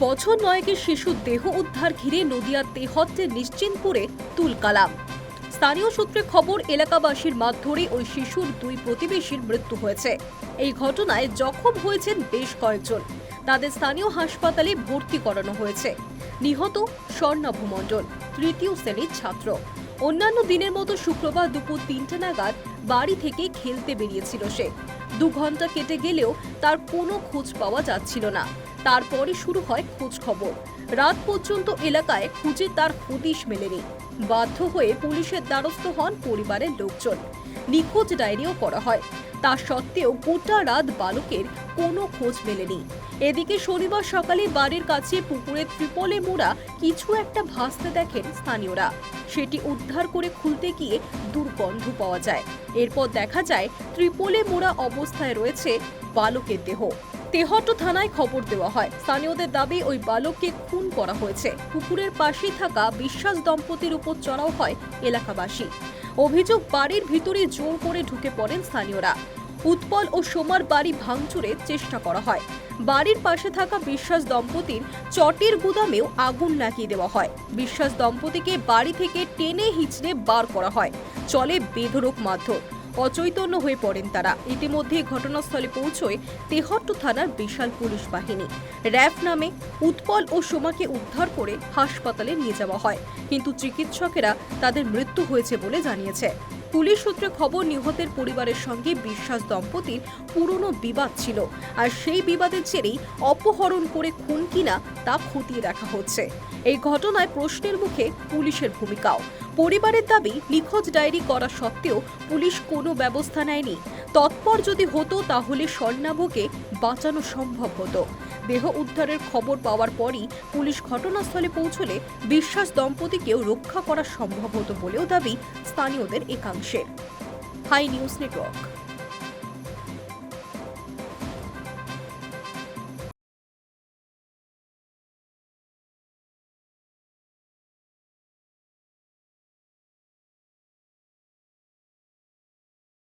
বছর নয়েকের শিশুর দেহ উদ্ধার ঘিরে নদিয়ার তেহট্টের নিশ্চিন্তপুরে তুলকালাম। স্থানীয় সূত্রে খবর, এলাকাবাসীর মারধরে ওই শিশুর দুই প্রতিবেশীর মৃত্যু হয়েছে। এই ঘটনায় জখম হয়েছেন বেশ কয়েকজন। তাদের স্থানীয় হাসপাতালে ভর্তি করানো হয়েছে। নিহত স্বর্ণাভ মণ্ডল, তৃতীয় শ্রেণির ছাত্র। অন্যান্য দিনের মতো শুক্রবার দুপুর তিনটে নাগাদ বাড়ি থেকে খেলতে বেরিয়েছিল সে। দু ঘণ্টা কেটে গেলেও তার কোনো খোঁজ পাওয়া যাচ্ছিল না। তারপরে শুরু হয় খোঁজ খবর। রাত পর্যন্ত এলাকায় খুঁজে তার হদিশ মেলেনি। বাধ্য হয়ে পুলিশের দ্বারস্থ হন পরিবারের লোকজন। নিখোঁজ ডায়েরিও করা হয়। তা সত্ত্বেও গোটা রাত বালকের কোনো খোঁজ মেলেনি। এদিকে শনিবার সকালে বাড়ির কাছে পুকুরে ত্রিপলে মোড়া কিছু একটা ভাসতে দেখেন স্থানীয়রা। সেটি উদ্ধার করে খুলতে গিয়ে দুর্গন্ধ পাওয়া যায়। এরপর দেখা যায়, ত্রিপলে মোড়া অবস্থায় রয়েছে বালকের দেহ। তেহট্ট থানায় খবর দেওয়া হয়, স্থানীয়দের দাবি ওই বালককে খুন করা হয়েছে। পুকুরের পাশে থাকা বিশ্বাস দম্পতির উপর চড়াও হয় এলাকাবাসী। অভিযোগ বাড়ির ভিতরে জোর করে ঢুকে পড়েন স্থানীয়রা। উৎপল ও সোমার বাড়ি ভাঙচুরের চেষ্টা করা হয়। বাড়ির পাশে থাকা বিশ্বাস দম্পতির চটের গুদামেও আগুন লাগিয়ে দেওয়া হয়। বিশ্বাস দম্পতিকে বাড়ি থেকে টেনে হিচড়ে বার করা হয়। চলে বেধরক মারধর। অচৈতন্য হয়ে পড়েন তারা। ইতিমধ্যে ঘটনাস্থলে পৌঁছয় তেহট্ট থানার বিশাল পুলিশ বাহিনী। র্যাফ নামে উৎপল ও সোমাকে উদ্ধার করে হাসপাতালে নিয়ে যাওয়া হয়। কিন্তু চিকিৎসকেরা তাদের মৃত্যু হয়েছে বলে জানিয়েছে। পুলিশ সূত্রে খবর, নিহতের পরিবারের সঙ্গে বিশ্বাস দম্পতির পুরনো বিবাদ ছিল আর সেই বিবাদের জেরেই অপহরণ করে খুন কিনা তা খতিয়ে দেখা হচ্ছে। এই ঘটনায় প্রশ্নের মুখে পুলিশের ভূমিকাও। পরিবারের দাবি, নিখোঁজ ডায়েরি করা সত্ত্বেও পুলিশ কোনো ব্যবস্থা নেয়নি। তৎপর যদি হতো, তাহলে স্বর্ণাভকে বাঁচানো সম্ভব হতো। দেহ উদ্ধারের খবর পাওয়ার পরই পুলিশ ঘটনাস্থলে পৌঁছলে বিশ্বাস দম্পতিকেও রক্ষা করা সম্ভব হতো বলেও দাবি স্থানীয়দের একাংশের। High news network.